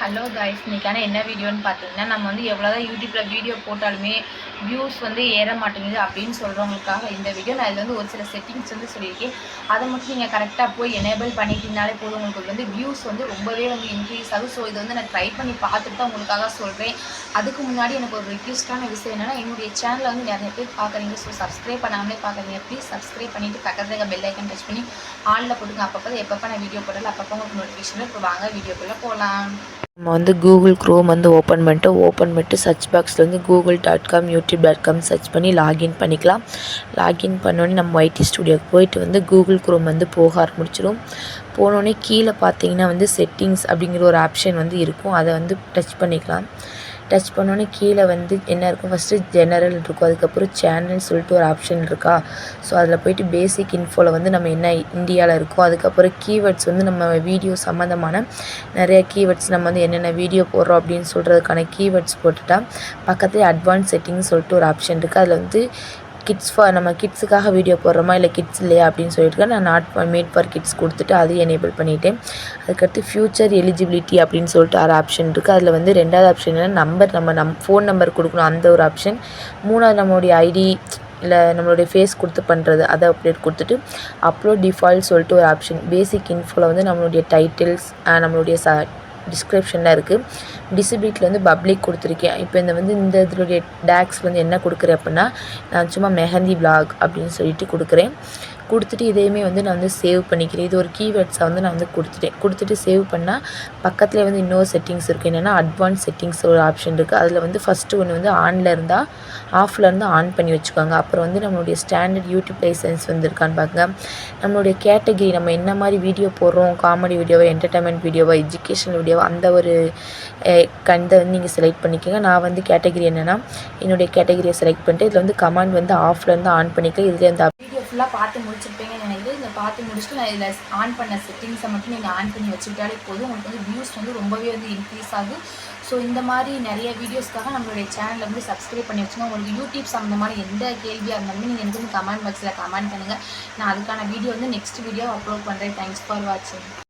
Hello guys இன்றைக்கான என்ன வீடியோன்னு பார்த்தீங்கன்னா நம்ம வந்து எவ்வளோதான் யூடியூப்பில் வீடியோ போட்டாலுமே வியூஸ் வந்து ஏற மாட்டேங்குது அப்படின்னு சொல்கிறவங்களுக்காக இந்த வீடியோ நான் இதில் வந்து ஒரு சில செட்டிங்ஸ் வந்து சொல்லியிருக்கேன். அதை மட்டும் நீங்கள் கரெக்டாக போய் எனேபிள் பண்ணிட்டீங்கனாலே போதும். உங்களுக்கு வந்து வியூஸ் வந்து ரொம்பவே வந்து இன்க்ரீஸ் ஆகும் ஸோ இதை வந்து நான் ட்ரை பண்ணி பார்த்துட்டு தான் உங்களுக்காக சொல்கிறேன் அதுக்கு முன்னாடி எனக்கு ஒரு ரிக்வெஸ்ட்டான விஷயம் என்னென்னா என்னுடைய சேனலை வந்து நிறைய பேர் பார்க்குறீங்க. ஸோ சப்ஸ்கிரைப் பண்ணாமலே பார்க்குறீங்க. ப்ளீஸ் சப்ஸ்கிரைப் பண்ணிவிட்டு பக்கத்தில் பெல் ஐக்கன் டச் பண்ணி ஆளில் போட்டுங்க அப்பப்போ எப்பப்போ நான் வீடியோ போடல அப்பப்போ உங்களுக்கு நோட்டிஃபிகேஷன் இப்போ வாங்க வீடியோக்குள்ளே போகலாம் நம்ம வந்து கூகுள் க்ரோம் வந்து ஓப்பன் பண்ணிட்டு ஓப்பன் பண்ணிட்டு சர்ச் பாக்ஸில் வந்து Google dot com YouTube dot com search பண்ணி லாகின் பண்ணிக்கலாம். லாகின் பண்ணோடனே நம்ம ஒய்டி ஸ்டுடியோக்கு போயிட்டு வந்து கூகுள் க்ரோம் வந்து போக ஆரம்பிச்சிடும் போனோடனே கீழே பார்த்தீங்கன்னா வந்து செட்டிங்ஸ் அப்படிங்கிற ஒரு ஆப்ஷன் வந்து இருக்கும். அதை வந்து டச் பண்ணிக்கலாம். டச் பண்ணோன்னே கீழே வந்து என்ன இருக்கும்? ஃபஸ்ட்டு ஜெனரல் இருக்கும். அதுக்கப்புறம் சேனல்னு சொல்லிட்டு ஒரு ஆப்ஷன் இருக்கா? ஸோ அதில் போயிட்டு பேசிக் இன்ஃபோவில் வந்து நம்ம என்ன இந்தியாவில் இருக்கோ அதுக்கப்புறம் கீவேர்ட்ஸ் வந்து நம்ம வீடியோ சம்மந்தமான நிறைய கீவேர்ட்ஸ் நம்ம வந்து என்னென்ன வீடியோ போடுறோம் அப்படின்னு சொல்கிறதுக்கான கீவேர்ட்ஸ் போட்டுட்டா பக்கத்துலேயே அட்வான்ஸ் செட்டிங்னு சொல்லிட்டு ஒரு ஆப்ஷன் இருக்குது அதில் வந்து கிட்ஸ் ஃபார் நம்ம கிட்ஸுக்காக வீடியோ போடுறோமா? இல்லை கிட்ஸ் இல்லையா அப்படின்னு சொல்லிட்டு நான் நாட் மேட் ஃபார் கிட்ஸ் கொடுத்துட்டு அதையும் எனேபிள் பண்ணிட்டேன். அதுக்கடுத்து ஃப்யூச்சர் எலிஜிபிலிட்டி அப்படின்னு சொல்லிட்டு ஒரு ஆப்ஷன் இருக்குது அதில் வந்து ரெண்டாவது ஆப்ஷன் என்ன நம்பர் நம்ம நம் ஃபோன் நம்பர் கொடுக்கணும். அந்த ஒரு ஆப்ஷன் மூணாவது நம்மளுடைய ஐடி இல்லை நம்மளுடைய ஃபேஸ் கொடுத்து பண்ணுறது அதை அப்டேட் கொடுத்துட்டு அப்லோட் டிஃபால்ட் சொல்லிட்டு ஒரு ஆப்ஷன் பேசிக் இன்ஃபோவில் வந்து நம்மளுடைய டைட்டில்ஸ் நம்மளுடைய ச டிஸ்கிரிப்ஷனில் இருக்குது டிசிபிலிட்டியில் வந்து பப்ளிக் கொடுத்துருக்கேன். இப்போ இந்த வந்து இந்த இதனுடைய டேக்ஸ் வந்து என்ன கொடுக்குறேன் அப்படின்னா நான் சும்மா மெஹந்தி விலாக் அப்படின்னு சொல்லிட்டு கொடுக்குறேன். கொடுத்துட்டு இதையுமே வந்து நான் வந்து சேவ் பண்ணிக்கிறேன். இது ஒரு கீவேர்ட்ஸை வந்து நான் வந்து கொடுத்துட்டேன். கொடுத்துட்டு சேவ் பண்ணால் பக்கத்தில் வந்து இன்னொரு செட்டிங்ஸ் இருக்குது என்னென்னா அட்வான்ஸ் செட்டிங்ஸ் ஒரு ஆப்ஷன் இருக்குது அதில் வந்து ஃபஸ்ட்டு ஒன்று வந்து ஆனில் இருந்தால் ஆஃபில் இருந்து ஆன் பண்ணி வச்சுக்கோங்க. அப்புறம் வந்து நம்மளுடைய ஸ்டாண்டர்ட் யூடியூப் லைசன்ஸ் வந்துருக்கான்னு பாருங்க. நம்மளுடைய கேட்டகிரி நம்ம என்ன மாதிரி வீடியோ போடுறோம்? காமெடி வீடியோவா என்டர்டைன்மெண்ட் வீடியோவோ எஜுகேஷனல் வீடியோவோ அந்த ஒரு கண்டை வந்து நீங்கள் செலக்ட் பண்ணிக்கோங்க. நான் வந்து கேட்டகிரி என்னென்னா என்னுடைய கேட்டகிரியை செலக்ட் பண்ணிட்டு இதில் வந்து கமாண்ட் வந்து ஆஃப்லேருந்து ஆன் பண்ணிக்கிறேன். இதில் அந்த ஃபுல்லாக பார்த்து முடிச்சிருப்பீங்கன்னு நினைக்கிறேன் இதை. பார்த்து முடிச்சுட்டு நான் இதில் ஆன் பண்ண செட்டிங்ஸை மட்டும் நீங்கள் ஆன் பண்ணி வச்சுக்கிட்டாலே போதும். உங்களுக்கு வந்து வியூஸ் வந்து ரொம்பவே வந்து இன்க்ரீஸ் ஆகும் ஸோ இந்த மாதிரி நிறைய வீடியோஸ்க்காக நம்மளுடைய சேனலில் வந்து சப்ஸ்கிரைப் பண்ணி வச்சுக்கோங்க. உங்களுக்கு யூடியூப் சம்மந்தமான எந்த கேள்வியாக இருந்தாலுமே நீங்கள் எனக்கு வந்து கமெண்ட் பாக்ஸில் கமெண்ட் பண்ணுங்கள் நான் அதுக்கான வீடியோ வந்து நெக்ஸ்ட் வீடியோ அப்லோட் பண்ணுறேன் தேங்க்ஸ் ஃபார் வாட்சிங்